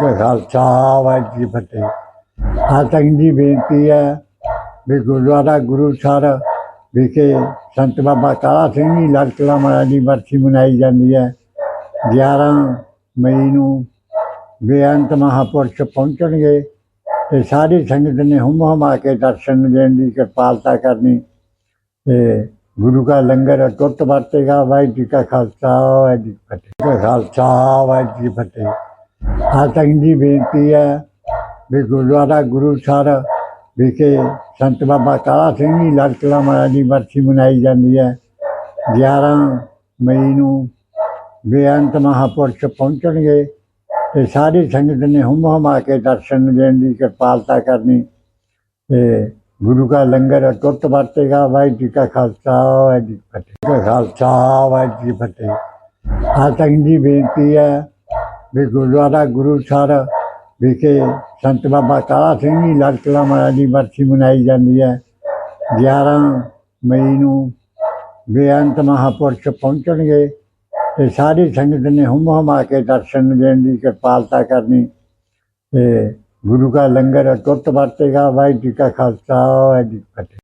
ਕਾ ਖਾਲਸਾ ਵਾਹਿਗੁਰੂ ਜੀ ਫਤਿਹ। ਆ ਤੱਕ ਦੀ ਬੇਨਤੀ ਹੈ ਵੀ ਗੁਰਦੁਆਰਾ ਗੁਰੂਸਰ ਵਿਖੇ ਸੰਤ ਬਾਬਾ ਕਾਲਾ ਸਿੰਘ ਜੀ ਲੜਕਲਾ ਮਾਰਾ ਦੀ ਬਰਸੀ ਮਨਾਈ ਜਾਂਦੀ ਹੈ। 11 ਮਈ ਨੂੰ ਬੇਅੰਤ ਮਹਾਪੁਰਸ਼ ਪਹੁੰਚਣਗੇ ਤੇ ਸਾਰੀ ਸੰਗਤ ਨੇ ਹੁਮ ਹੁਮਾ ਕੇ ਦਰਸ਼ਨ ਦੇਣ ਦੀ ਕਿਰਪਾਲਤਾ ਕਰਨੀ। ਤੇ ਗੁਰੂ ਦਾ ਲੰਗਰ ਟੁੱਟ ਵਰਤੇਗਾ। ਵਾਹਿਗੁਰੂ ਜੀ ਕਾ ਖਾਲਸਾ, ਵਾਹਿਗੁਰੂ ਜੀ ਫਤਿਹ। ਕਾ ਖਾਲਸਾ, ਵਾਹਿਗੁਰੂ ਜੀ ਫਤਿਹ। ਆ ਤੱਕ ਦੀ ਬੇਨਤੀ ਹੈ ਵੀ ਗੁਰਦੁਆਰਾ ਗੁਰੂ ਗੁਰੂਸਰ ਵਿਖੇ ਸੰਤ ਬਾਬਾ ਕਾਲਾ ਸਿੰਘ ਜੀ ਲੜਕਲਾ ਮਹਾਰਾਜ ਦੀ ਬਰਸੀ ਮਨਾਈ ਜਾਂਦੀ ਹੈ। 11 ਮਈ ਨੂੰ ਬੇਅੰਤ ਮਹਾਪੁਰਸ਼ ਪਹੁੰਚਣਗੇ ਤੇ ਸਾਰੀ ਸੰਗਤ ਨੇ ਹੁਮ ਹੁਮਾ ਕੇ ਦਰਸ਼ਨ ਦੇਣ ਦੀ ਕਿਰਪਾਲਤਾ ਕਰਨੀ। ਤੇ ਗੁਰੂ ਦਾ ਲੰਗਰ ਟੁੱਟ ਵਰਤੇਗਾ, ਵਾਹਿਗੁਰੂ ਜੀ ਕਾ ਖਾਲਸਾ, ਵਾਹਿਗੁਰੂ ਜੀ ਕੀ ਫਤਿਹ। ਕਾ ਖਾਲਸਾ, ਵਾਹਿਗੁਰੂ ਜੀ ਫਤਿਹ। ਆ ਤੰਗ ਦੀ ਬੇਨਤੀ ਹੈ ਵੀ ਗੁਰਦੁਆਰਾ ਗੁਰੂਸਰ ਵਿਖੇ ਸੰਤ ਬਾਬਾ ਕਾਲਾ ਸਿੰਘ ਜੀ ਲੜਕਲਾ ਮਹਾਰਾਜ ਦੀ ਬਰਸੀ ਮਨਾਈ ਜਾਂਦੀ ਹੈ। 11 ਮਈ ਨੂੰ ਬੇਅੰਤ ਮਹਾਪੁਰਸ਼ ਪਹੁੰਚਣਗੇ ਤੇ ਸਾਰੀ ਸੰਗਤ ਨੇ ਹੁਮ ਹੁਮਾ ਕੇ ਦਰਸ਼ਨ ਦੇਣ ਦੀ ਕਿਰਪਾਲਤਾ ਕਰਨੀ। ਤੇ ਗੁਰੂ ਦਾ ਲੰਗਰ ਟੁੱਟ ਵਰਤੇਗਾ ਵਾਹਿਗੁਰੂ ਜੀ ਕਾ ਖਾਲਸਾ, ਵਾਹਿਗੁਰੂ ਜੀ ਕੀ ਫਤਿਹ।